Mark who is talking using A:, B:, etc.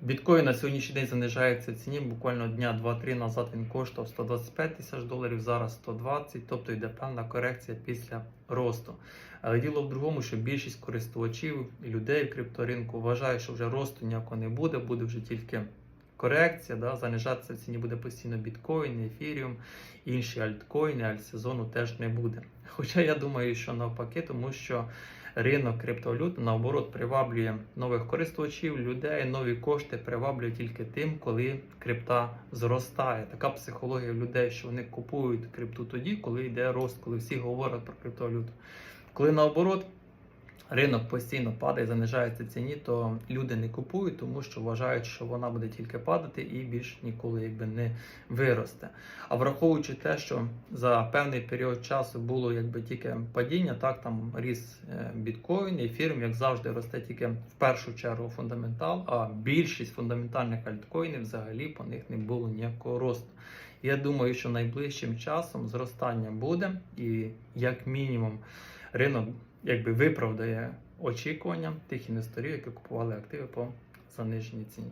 A: Біткоін на сьогоднішній день занижається ціні. Буквально дня 2-3 назад він коштував 125 тисяч доларів, зараз 120, тобто йде певна корекція після росту. Але діло в другому, що більшість користувачів і людей в крипторинку вважають, що вже росту ніякого не буде, буде вже тільки корекція, да, занижатися в ціні буде постійно біткоін, ефіріум, інші альткоїни, альтсезону теж не буде. Хоча я думаю, що навпаки, тому що ринок криптовалют наоборот приваблює нових користувачів, людей, нові кошти приваблює тільки тим, коли крипта зростає. Така психологія людей, що вони купують крипту тоді, коли йде рост, коли всі говорять про криптовалюту. Коли наоборот. Ринок постійно падає, занижається ціні, то люди не купують, тому що вважають, що вона буде тільки падати і більш ніколи якби не виросте. А враховуючи те, що за певний період часу було якби тільки падіння, так там ріс е, біткоін, ефірм, як завжди, росте тільки в першу чергу фундаментал, а більшість фундаментальних альткоїнів взагалі по них не було ніякого росту. Я думаю, що найближчим часом зростання буде, і як мінімум ринок якби виправдає очікування тих інвесторів, які купували активи по заниженій ціні.